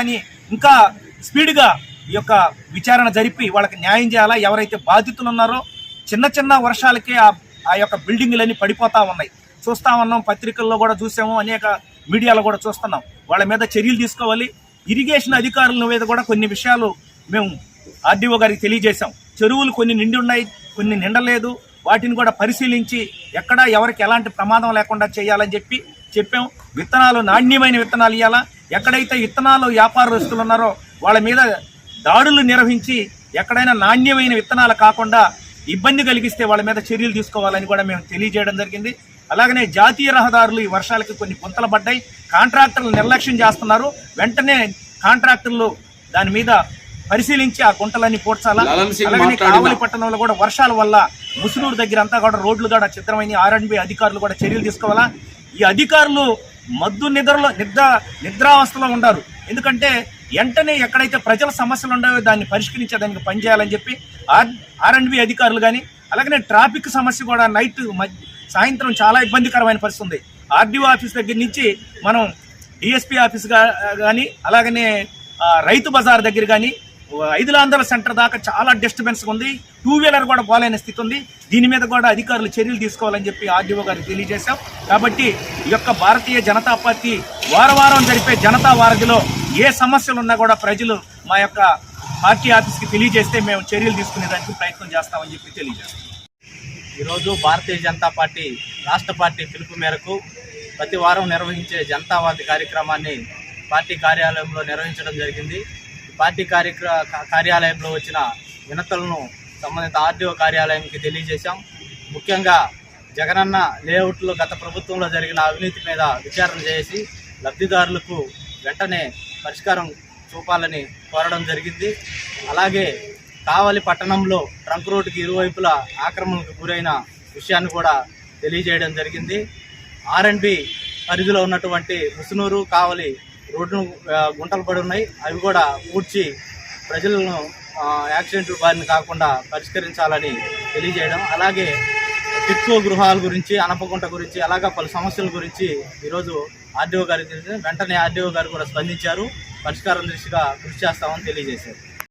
కానీ ఇంకా స్పీడ్గా ఈ యొక్క విచారణ జరిపి వాళ్ళకి న్యాయం చేయాలా ఎవరైతే బాధితులు ఉన్నారో చిన్న చిన్న వర్షాలకే ఆ ఆ యొక్క బిల్డింగ్లన్నీ పడిపోతా ఉన్నాయి. చూస్తా ఉన్నాం పత్రికల్లో కూడా చూసాము అనేక మీడియాలో కూడా చూస్తున్నాం. వాళ్ళ మీద చర్యలు తీసుకోవాలి. ఇరిగేషన్ అధికారుల మీద కూడా కొన్ని విషయాలు మేము ఆర్డీఓ గారికి తెలియజేశాం. చెరువులు కొన్ని నిండి ఉన్నాయి కొన్ని నిండలేదు. వాటిని కూడా పరిశీలించి ఎక్కడ ఎవరికి ఎలాంటి ప్రమాదం లేకుండా చేయాలని చెప్పి చెప్పాం. విత్తనాలు నాణ్యమైన విత్తనాలు ఇవ్వాలా ఎక్కడైతే విత్తనాలు వ్యాపారస్తులు ఉన్నారో వాళ్ళ మీద దాడులు నిర్వహించి ఎక్కడైనా నాణ్యమైన విత్తనాలు కాకుండా ఇబ్బంది కలిగిస్తే వాళ్ళ మీద చర్యలు తీసుకోవాలని కూడా మేము తెలియజేయడం జరిగింది. అలాగనే జాతీయ రహదారులు ఈ వర్షాలకి కొన్ని పుంతలు పడ్డాయి. కాంట్రాక్టర్లు నిర్లక్ష్యం చేస్తున్నారు. వెంటనే కాంట్రాక్టర్లు దాని మీద పరిశీలించి ఆ గుంటలన్నీ పూడ్చాలా? అలాగనే కావలి పట్టణంలో కూడా వర్షాల వల్ల ముసునూరు దగ్గర అంతా కూడా రోడ్లు కూడా చిత్రమైన ఆర్ఎండ్బి అధికారులు కూడా చర్యలు తీసుకోవాలా? ఈ అధికారులు మద్దు నిద్రలో నిద్ర నిద్రావస్థలో ఉండారు. ఎందుకంటే వెంటనే ఎక్కడైతే ప్రజల సమస్యలు ఉన్నాయో దాన్ని పరిష్కరించేదానికి పనిచేయాలని చెప్పి ఆర్ ఆర్ఎండ్బి అధికారులు కానీ అలాగనే ట్రాఫిక్ సమస్య కూడా నైట్ సాయంత్రం చాలా ఇబ్బందికరమైన పరిస్థితి ఉంది. ఆర్డీఓ ఆఫీస్ దగ్గర నుంచి మనం డిఎస్పీ ఆఫీస్ కానీ అలాగనే రైతు బజార్ దగ్గర కానీ ఐదులాంధ్ర సెంటర్ దాకా చాలా డిస్టర్బెన్స్ ఉంది. టూ వీలర్ కూడా పోలేని స్థితి ఉంది. దీని మీద కూడా అధికారులు చర్యలు తీసుకోవాలని చెప్పి ఆర్డీఓ గారికి తెలియజేశాం. కాబట్టి ఈ యొక్క భారతీయ జనతా పార్టీ వారం వారం జరిపే జనతా వారధిలో ఏ సమస్యలు ఉన్నా కూడా ప్రజలు మా యొక్క పార్టీ ఆఫీస్కి తెలియజేస్తే మేము చర్యలు తీసుకునేదానికి ప్రయత్నం చేస్తామని చెప్పి తెలియజేస్తాం. ఈరోజు భారతీయ జనతా పార్టీ రాష్ట్ర పార్టీ పిలుపు మేరకు ప్రతి వారం నిర్వహించే జనతావాది కార్యక్రమాన్ని పార్టీ కార్యాలయంలో నిర్వహించడం జరిగింది. పార్టీ కార్యక్ర కార్యాలయంలో వచ్చిన వినతులను సంబంధిత ఆర్డీఓ కార్యాలయంకి తెలియజేశాం. ముఖ్యంగా జగనన్న లేఅవుట్లో గత ప్రభుత్వంలో జరిగిన అవినీతి మీద విచారణ చేసి లబ్ధిదారులకు వెంటనే పరిష్కారం చూపాలని కోరడం జరిగింది. అలాగే కావలి పట్టణంలో ట్రంక్ రోడ్డుకి ఇరువైపులా ఆక్రమణకు గురైన విషయాన్ని కూడా తెలియజేయడం జరిగింది. ఆర్ఎండ్బి పరిధిలో ఉన్నటువంటి ముసునూరు కావలి రోడ్డు గుంటలు పడి ఉన్నాయి. అవి కూడా పూడ్చి ప్రజలను యాక్సిడెంట్ బారిన కాకుండా పరిష్కరించాలని తెలియజేయడం. అలాగే టిక్కో గృహాల గురించి అనపగుంట గురించి అలాగా పలు సమస్యల గురించి ఈరోజు ఆర్డీఓ గారికి తెలిసింది వెంటనే ఆర్డీఓ గారు కూడా స్పందించారు. పరిష్కారం దిశగా కృషి చేస్తామని తెలియజేశారు.